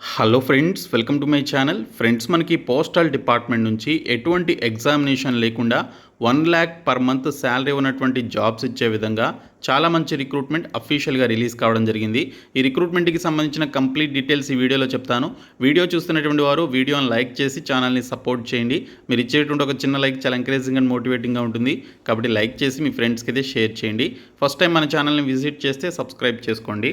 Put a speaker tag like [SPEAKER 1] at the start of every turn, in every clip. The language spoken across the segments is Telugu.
[SPEAKER 1] Hello friends welcome to my channel friends మనకి పోస్టల్ డిపార్ట్మెంట్ నుంచి ఎటువంటి ఎగ్జామినేషన్ లేకుండా one lakh per month salary ఉన్నటువంటి జాబ్స్ ఇచ్చే విధంగా చాలా మంచి రిక్రూట్మెంట్ అఫీషియల్గా రిలీజ్ కావడం జరిగింది. ఈ రిక్రూట్మెంట్కి సంబంధించిన కంప్లీట్ డీటెయిల్స్ ఈ వీడియోలో చెప్తాను. వీడియో చూస్తున్నటువంటి వారు వీడియోని లైక్ చేసి ఛానల్ని సపోర్ట్ చేయండి. మీరు ఇచ్చేటువంటి ఒక చిన్న లైక్ చాలా ఎంకరేజింగ్ అండ్ మోటివేటింగ్గా ఉంటుంది. కాబట్టి లైక్ చేసి మీ ఫ్రెండ్స్కి అయితే షేర్ చేయండి. ఫస్ట్ టైం మన ఛానల్ని విజిట్ చేస్తే సబ్స్క్రైబ్ చేసుకోండి.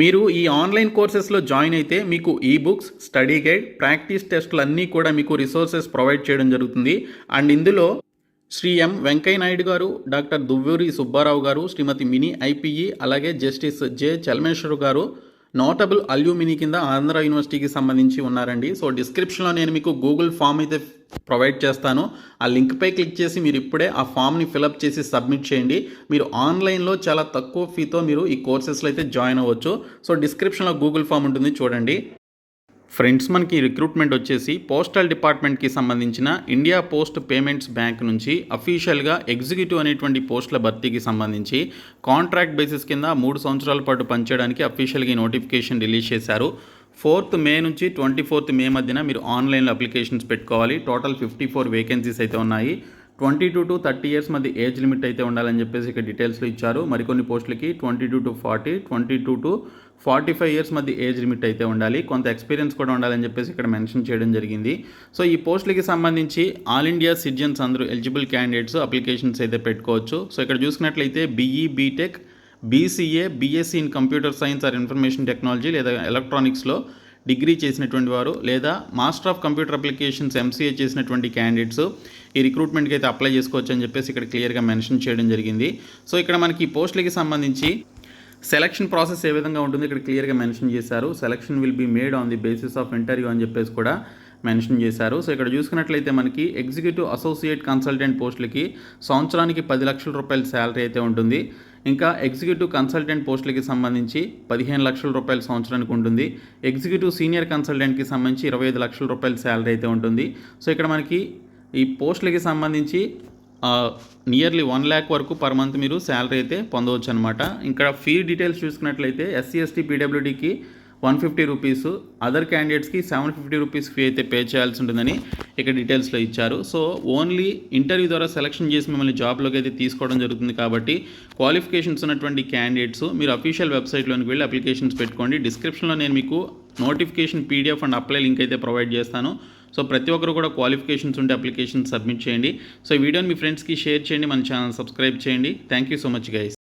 [SPEAKER 1] మీరు ఈ ఆన్లైన్ కోర్సెస్లో జాయిన్ అయితే మీకు ఈ బుక్స్ స్టడీ గైడ్ ప్రాక్టీస్ టెస్ట్లు అన్నీ కూడా మీకు రిసోర్సెస్ ప్రొవైడ్ చేయడం జరుగుతుంది. అండ్ ఇందులో శ్రీ ఎం వెంకయ్య నాయుడు గారు డాక్టర్ దువ్వూరి సుబ్బారావు గారు శ్రీమతి మినీ ఐపీఈ అలాగే జస్టిస్ జె చలమేశ్వర్ గారు నోటబుల్ అల్యూమిని కింద ఆంధ్ర యూనివర్సిటీకి సంబంధించి ఉన్నారండి. సో డిస్క్రిప్షన్లో నేను మీకు గూగుల్ ఫామ్ అయితే ప్రొవైడ్ చేస్తాను. ఆ లింక్పై క్లిక్ చేసి మీరు ఇప్పుడే ఆ ఫామ్ని ఫిలప్ చేసి సబ్మిట్ చేయండి. మీరు ఆన్లైన్లో చాలా తక్కువ ఫీతో మీరు ఈ కోర్సెస్లో అయితే జాయిన్ అవ్వచ్చు. సో డిస్క్రిప్షన్లో గూగుల్ ఫామ్ ఉంటుంది చూడండి. ఫ్రెండ్స్ మనకి రిక్రూట్మెంట్ వచ్చేసి పోస్టల్ డిపార్ట్మెంట్కి సంబంధించిన ఇండియా పోస్ట్ పేమెంట్స్ బ్యాంక్ నుంచి అఫీషియల్గా ఎగ్జిక్యూటివ్ అనేటువంటి పోస్టుల భర్తీకి సంబంధించి కాంట్రాక్ట్ బేసిస్ కింద మూడు సంవత్సరాల పాటు పనిచేయడానికి అఫీషియల్గా ఈ నోటిఫికేషన్ రిలీజ్ చేశారు. ఫోర్త్ మే నుంచి ట్వంటీ ఫోర్త్ మే మధ్యన మీరు ఆన్లైన్లో అప్లికేషన్స్ పెట్టుకోవాలి. టోటల్ ఫిఫ్టీ ఫోర్ వేకెన్సీస్ అయితే ఉన్నాయి. Twenty two to thirty years మధ్య ఏజ్ లిమిట్ అయితే ఉండాలని చెప్పేసి ఇక్కడ డీటెయిల్స్లో ఇచ్చారు. మరికొన్ని పోస్టులకి twenty two to forty twenty two to forty five years మధ్య ఏజ్ లిమిట్ అయితే ఉండాలి. కొంత ఎక్స్పీరియన్స్ కూడా ఉండాలని చెప్పేసి ఇక్కడ మెన్షన్ చేయడం జరిగింది. సో ఈ పోస్టులకి సంబంధించి ఆల్ ఇండియా సిటిజన్స్ అందరూ ఎలిజిబుల్ క్యాండిడేట్స్ అప్లికేషన్స్ అయితే పెట్టుకోవచ్చు. సో ఇక్కడ చూసుకున్నట్లయితే BE BTech BCA BSc in computer science or information technology లేదా ఎలక్ట్రానిక్స్లో డిగ్రీ చేసినటువంటి వారు లేదా master of computer applications MCA చేసినటువంటి క్యాండిడేట్స్ ఈ రిక్రూట్మెంట్కి అయితే అప్లై చేసుకోవచ్చు అని చెప్పేసి ఇక్కడ క్లియర్గా మెన్షన్ చేయడం జరిగింది. సో ఇక్కడ మనకి ఈ పోస్టులకి సంబంధించి సెలక్షన్ ప్రాసెస్ ఏ విధంగా ఉంటుంది ఇక్కడ క్లియర్గా మెన్షన్ చేశారు. Selection will be made on the basis of interview అని చెప్పేసి కూడా మెన్షన్ చేశారు. సో ఇక్కడ చూసుకున్నట్లయితే మనకి ఎగ్జిక్యూటివ్ అసోసియేట్ కన్సల్టెంట్ పోస్టులకి సంవత్సరానికి పది లక్షల రూపాయల శాలరీ అయితే ఉంటుంది. ఇంకా ఎగ్జిక్యూటివ్ కన్సల్టెంట్ పోస్టులకి సంబంధించి పదిహేను లక్షల రూపాయల సంవత్సరానికి ఉంటుంది. ఎగ్జిక్యూటివ్ సీనియర్ కన్సల్టెంట్కి సంబంధించి ఇరవై ఐదు లక్షల రూపాయల శాలరీ అయితే ఉంటుంది. సో ఇక్కడ మనకి ఈ పోస్టులకి సంబంధించి నియర్లీ వన్ ల్యాక్ వరకు పర్ మంత్ మీరు శాలరీ అయితే పొందవచ్చు అనమాట ఇంకా ఫీ డీటెయిల్స్ చూసుకున్నట్లయితే ఎస్సీ ఎస్టీ పీడబ్ల్యూడీకి వన్ ఫిఫ్టీ రూపీస్ అదర్ క్యాండిడేట్స్కి సెవెన్ ఫిఫ్టీ రూపీస్ ఫీ అయితే పే చేయాల్సి ఉంటుందని ఇక్కడ డీటెయిల్స్లో ఇచ్చారు. సో ఓన్లీ ఇంటర్వ్యూ ద్వారా సెలక్షన్ చేసి మిమ్మల్ని జాబ్లోకి అయితే తీసుకోవడం జరుగుతుంది కాబట్టి క్వాలిఫికేషన్స్ ఉన్నటువంటి క్యాండిడేట్స్ మీరు అఫీషియల్ వెబ్సైట్లోకి వెళ్ళి అప్లికేషన్స్ పెట్టుకోండి. డిస్క్రిప్షన్లో నేను మీకు notification PDF and apply link అయితే ప్రొవైడ్ చేస్తాను. సో ప్రతి ఒక్కరు కూడా క్వాలిఫికేషన్స్ ఉంటే అప్లికేషన్ సబ్మిట్ చేయండి. సో ఈ వీడియోని మీ ఫ్రెండ్స్కి షేర్ చేయండి. మన ఛానల్ సబ్స్క్రైబ్ చేయండి. Thank you so much guys